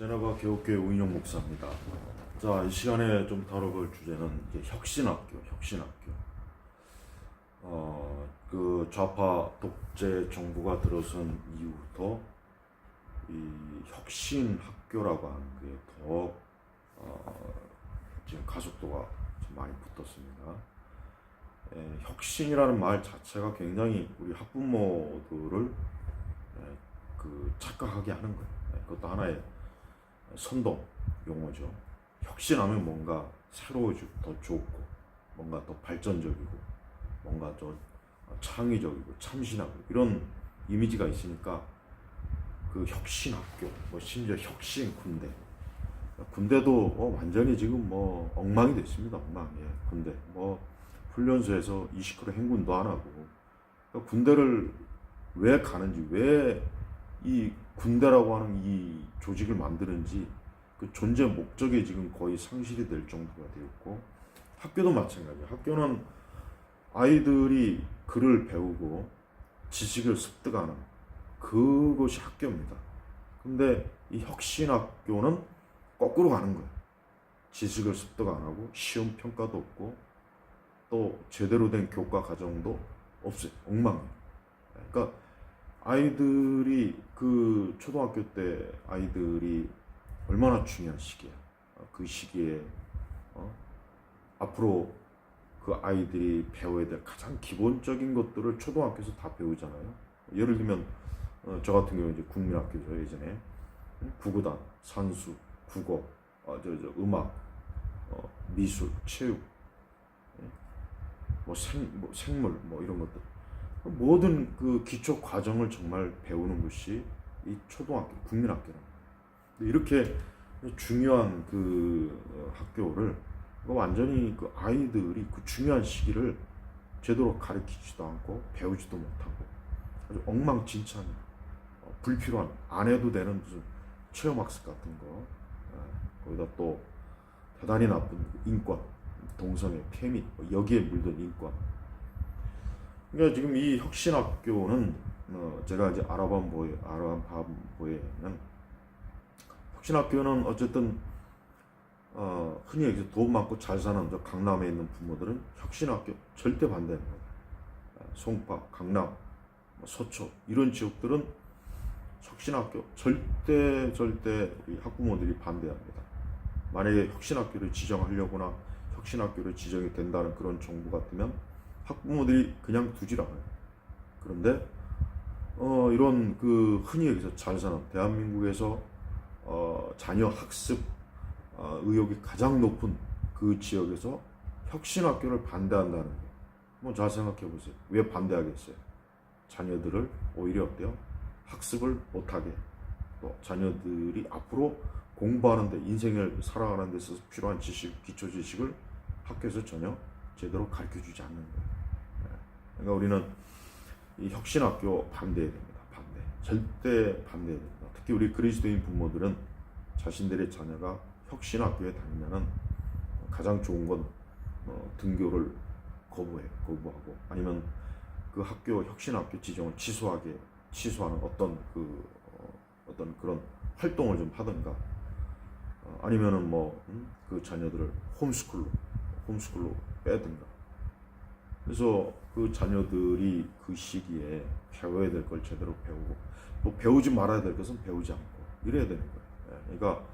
제나바 교육교회 우인영 목사입니다. 자, 이 시간에 좀 다뤄볼 주제는 이제 혁신학교, 혁신학교. 어, 그 좌파 독재 정부가 들어선 이후부터 이 혁신학교라고 하는 게더 어, 지금 가속도가 좀 많이 붙었습니다. 에, 혁신이라는 말 자체가 굉장히 우리 학부모들을 에, 그 착각하게 하는 거예요. 에, 그것도 하나의 선동 용어죠. 혁신하면 뭔가 새로워지고 더 좋고 뭔가 더 발전적이고 뭔가 더 창의적이고 참신하고 이런 이미지가 있으니까 그 혁신 학교 뭐 심지어 혁신 군대. 군대도 어, 완전히 지금 뭐 엉망이 됐습니다 엉망. 예 군대. 뭐 훈련소에서 20km 행군도 안 하고. 그러니까 군대를 왜 가는지 왜 이 군대라고 하는 이 조직을 만드는지 그 존재 목적이 지금 거의 상실이 될 정도가 되었고 학교도 마찬가지예요. 학교는 아이들이 글을 배우고 지식을 습득하는 그것이 학교입니다. 근데 이 혁신학교는 거꾸로 가는 거예요. 지식을 습득 안 하고 시험 평가도 없고 또 제대로 된 교과 과정도 없어요. 엉망이에요. 그러니까 아이들이 그 초등학교 때 아이들이 얼마나 중요한 시기야. 어, 그 시기에 어? 앞으로 그 아이들이 배워야 될 가장 기본적인 것들을 초등학교에서 다 배우잖아요. 예를 들면 어, 저 같은 경우 이제 국민학교죠 예전에 응? 구구단, 산수, 국어, 어, 저, 저 음악, 어, 미술, 체육, 예? 뭐, 생, 뭐 생물 뭐 이런 것들 모든 그 기초 과정을 정말 배우는 것이 이 초등학교 거예요. 이렇게 중요한 그 어, 학교를 뭐 완전히 그 아이들이 그 중요한 시기를 제대로 가르치지도 않고 배우지도 못하고 아주 엉망진창 어, 불필요한 안 해도 되는 무슨 체험학습 같은 거 어, 거기다 또 대단히 나쁜 인권 동성애 페미 뭐 여기에 물든 인권 그러니까 지금 이 혁신학교는 어, 제가 이제 알아본 보에 알아본 보에는 혁신학교는 어쨌든 어, 흔히 얘기해서 돈 많고 잘 사는 저 강남에 있는 부모들은 혁신학교 절대 거예요. 어, 송파, 강남, 뭐 서초 이런 지역들은 혁신학교 절대 절대 우리 학부모들이 반대합니다. 만약에 혁신학교를 지정하려거나 혁신학교를 지정이 된다는 그런 정부 같으면 학부모들이 그냥 두질 않아요. 그런데 어, 이런 그 흔히 여기서 잘 사는 대한민국에서 어, 자녀 학습 어, 의욕이 가장 높은 그 지역에서 혁신학교를 반대한다는 게뭐잘 생각해 보세요. 왜 반대하겠어요? 자녀들을 오히려 어때요? 학습을 못하게 또 자녀들이 앞으로 공부하는데 인생을 살아가는 데 있어서 필요한 지식, 기초 지식을 학교에서 전혀 제대로 가르쳐 주지 않는 거예요. 예. 그러니까 우리는 이 혁신학교 반대해야 됩니다. 반대. 절대 반대해야 됩니다. 특히 우리 그리스도인 부모들은 자신들의 자녀가 혁신학교에 다니면은 가장 좋은 건 어, 등교를 거부해 거부하고 아니면 그 학교 혁신학교 지정을 취소하게 취소하는 어떤 그 어, 어떤 그런 활동을 좀 하든가 어, 아니면은 뭐그 자녀들을 홈스쿨로 홈스쿨로 빼든가 그래서 그 자녀들이 그 시기에 배워야 될 걸 제대로 배우고 또 배우지 말아야 될 것은 배우지 않고 이래야 되는 거예요. 예, 그러니까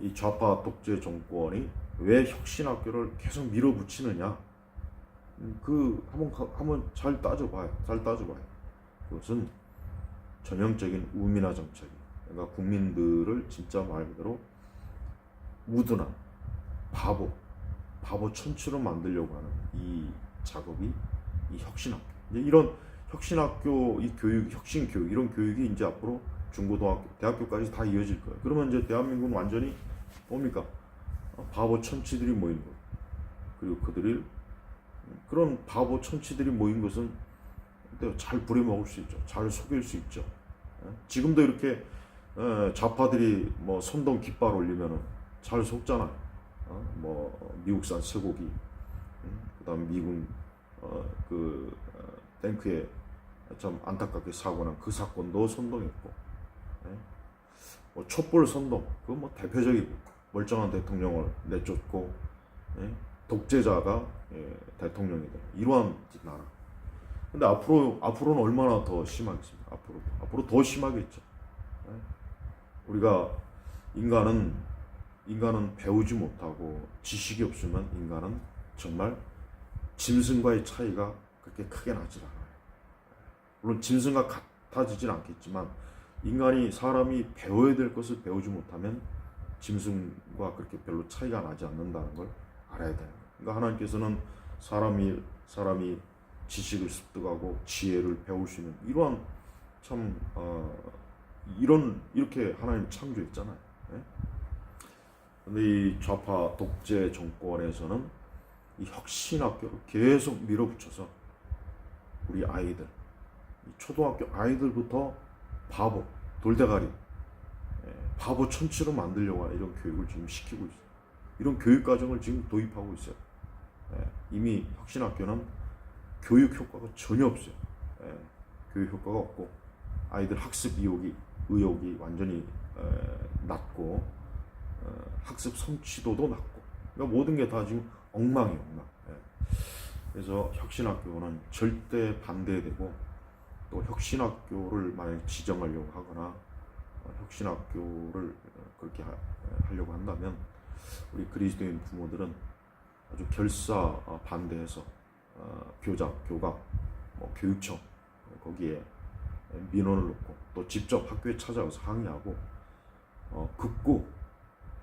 이 좌파 독재 정권이 왜 혁신학교를 계속 밀어붙이느냐? 음, 그 한번 가- 한번 잘 따져봐요. 잘 따져봐요. 그것은 전형적인 우민화 정책이. 그러니까 국민들을 진짜 말 그대로 우둔한 바보, 바보 천추로 만들려고 하는 이 작업이 이 혁신학교. 이런 혁신학교 이 교육, 혁신 교육 이런 교육이 이제 앞으로 중고등학교, 대학교까지 다 이어질 거예요. 그러면 이제 대한민국은 완전히 뭡니까? 어, 바보 천치들이 모인 거. 그리고 그들이 그런 바보 천치들이 모인 것은 잘 부려먹을 수 있죠. 잘 속일 수 있죠. 예? 지금도 이렇게 에, 좌파들이 뭐 선동 깃발 올리면은 잘 속잖아요. 어? 뭐 미국산 쇠고기, 음? 그다음 미군 어, 그 어, 탱크에 참 안타깝게 사고 난 그 사건도 선동했고 예? 뭐 촛불 선동 그건 뭐 대표적이고 멀쩡한 대통령을 내쫓고 예? 독재자가 예, 대통령이 돼 이러한 나라. 근데 앞으로 앞으로는 얼마나 더 심하겠습니까? 앞으로 앞으로 더 심하겠죠. 예? 우리가 인간은 인간은 배우지 못하고 지식이 없으면 인간은 정말 짐승과의 차이가 그렇게 크게 나질 않아요. 물론 짐승과 같아지진 않겠지만 인간이 사람이 배워야 될 것을 배우지 못하면 짐승과 그렇게 별로 차이가 나지 않는다는 걸 알아야 돼요. 그러니까 하나님께서는 사람이 사람이 지식을 습득하고 지혜를 배울 수 있는 이러한 참 어, 이런 이렇게 하나님 창조했잖아요. 예? 근데 이 좌파 독재 정권에서는 이 혁신학교를 계속 밀어붙여서 우리 아이들, 이 초등학교 아이들부터 바보, 돌대가리, 예, 바보 천치로 만들려고 하는 이런 교육을 지금 시키고 있어요. 이런 교육 과정을 지금 도입하고 있어요. 예, 이미 혁신학교는 교육 효과가 전혀 없어요. 예, 교육 효과가 없고 아이들 학습 의욕이 의욕이 완전히 에, 낮고 어, 학습 성취도도 낮고 그러니까 모든 게 다 지금 엉망이에요 엉망 예. 그래서 혁신학교는 절대 반대되고 또 혁신학교를 만약 지정하려고 하거나 어, 혁신학교를 어, 그렇게 하, 하려고 한다면 우리 그리스도인 부모들은 아주 결사 어, 반대해서 어, 교장, 교감, 뭐 교육청 거기에 민원을 넣고 또 직접 학교에 찾아가서 항의하고 어, 극구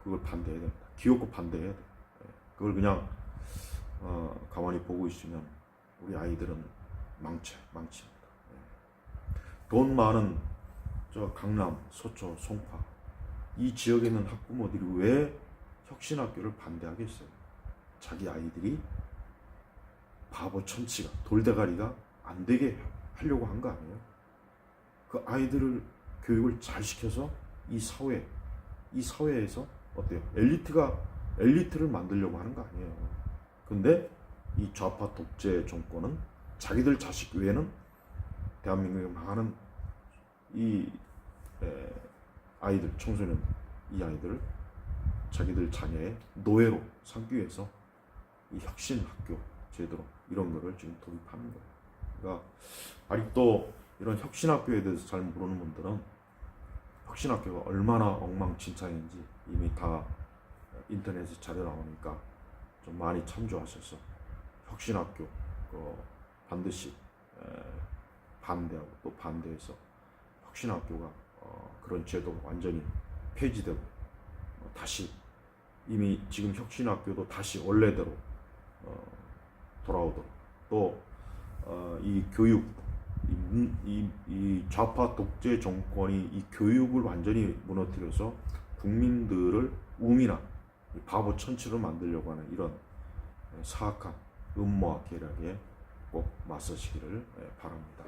그걸 반대해야 됩니다. 기어코 반대해야 돼. 예, 그걸 그냥 어, 가만히 보고 있으면 우리 아이들은 망쳐 망칩니다. 예. 돈 많은 저 강남, 서초, 송파 이 지역에 있는 학부모들이 왜 혁신학교를 반대하겠어요? 자기 아이들이 바보 천치가 돌대가리가 안 되게 하려고 한 거 아니에요? 그 아이들을 교육을 잘 시켜서 이 사회, 이 사회에서 어때요? 엘리트가 엘리트를 만들려고 하는 거 아니에요. 근데 이 좌파 독재 정권은 자기들 자식 외에는 대한민국에 많은 이 에, 아이들, 청소년 이 아이들을 자기들 자녀의 노예로 삼기 위해서 이 혁신 학교 제도로 이런 거를 지금 도입하는 거예요. 그러니까 아직도 이런 혁신 학교에 대해서 잘 모르는 분들은 혁신 학교가 얼마나 엉망진창인지 이미 다 인터넷에 자료 나오니까 좀 많이 참조하셔서 혁신학교 그 반드시 에, 반대하고 또 반대해서 혁신학교가 어, 그런 제도가 완전히 폐지되고 어, 다시 이미 지금 혁신학교도 다시 원래대로 어, 돌아오도록 또 어, 이 교육 이, 문- 이, 이 좌파 독재 정권이 이 교육을 완전히 무너뜨려서 국민들을 이 바보 천치로 만들려고 하는 이런 사악한 음모와 계략에 꼭 맞서시기를 예, 바랍니다.